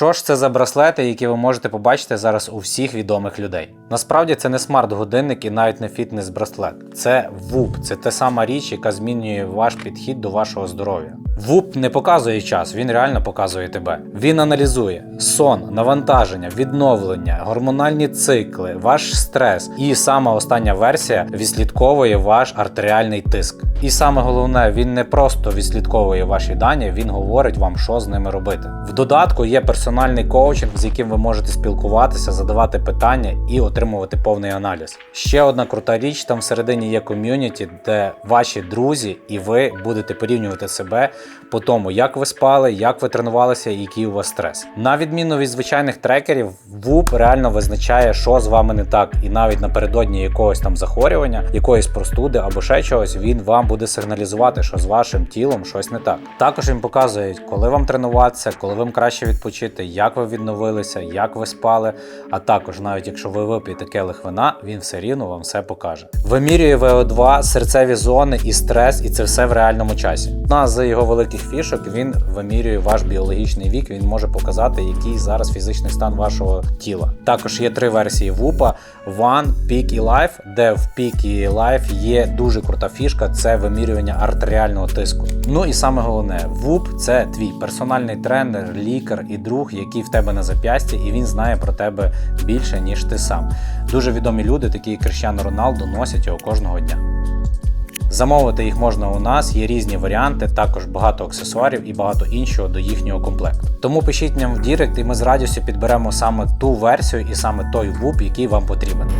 Що ж це за браслети, які ви можете побачити зараз у всіх відомих людей? Насправді це не смарт-годинник і навіть не фітнес-браслет. Це ВУП, це та сама річ, яка змінює ваш підхід до вашого здоров'я. ВУП не показує час, він реально показує тебе. Він аналізує сон, навантаження, відновлення, гормональні цикли, ваш стрес. І сама остання версія відслідковує ваш артеріальний тиск. І саме головне, він не просто відслідковує ваші дані, він говорить вам, що з ними робити. В додатку є персональний коучинг, з яким ви можете спілкуватися, задавати питання і отримувати повний аналіз. Ще одна крута річ: там всередині є ком'юніті, де ваші друзі і ви будете порівнювати себе по тому, як ви спали, як ви тренувалися і який у вас стрес. На відміну від звичайних трекерів, ВУП реально визначає, що з вами не так, і навіть напередодні якогось там захворювання, якоїсь простуди або ще чогось, він вам буде сигналізувати, що з вашим тілом щось не так. Також він показує, коли вам тренуватися, коли вам краще відпочити, як ви відновилися, як ви спали. А також, навіть якщо ви вип'єте келих вина, він все рівно вам все покаже. Вимірює ВО2, серцеві зони і стрес, і це все в реальному часі. Одна з його великих фішок він вимірює ваш біологічний вік. Він може показати, який зараз фізичний стан вашого тіла. Також є три версії ВУПа: One, Peak і Life, де в Peak і Life є дуже крута фішка це вимірювання артеріального тиску. Ну і саме головне, ВУП це твій персональний тренер, лікар і друг, який в тебе на зап'ясті, і він знає про тебе більше, ніж ти сам. Дуже відомі люди, такі як Крещано Роналду, носять його кожного дня. Замовити їх можна у нас, є різні варіанти, також багато аксесуарів і багато іншого до їхнього комплекту. Тому пишіть нам в Дірект, і ми з радістю підберемо саме ту версію і саме той вуп, який вам потрібен.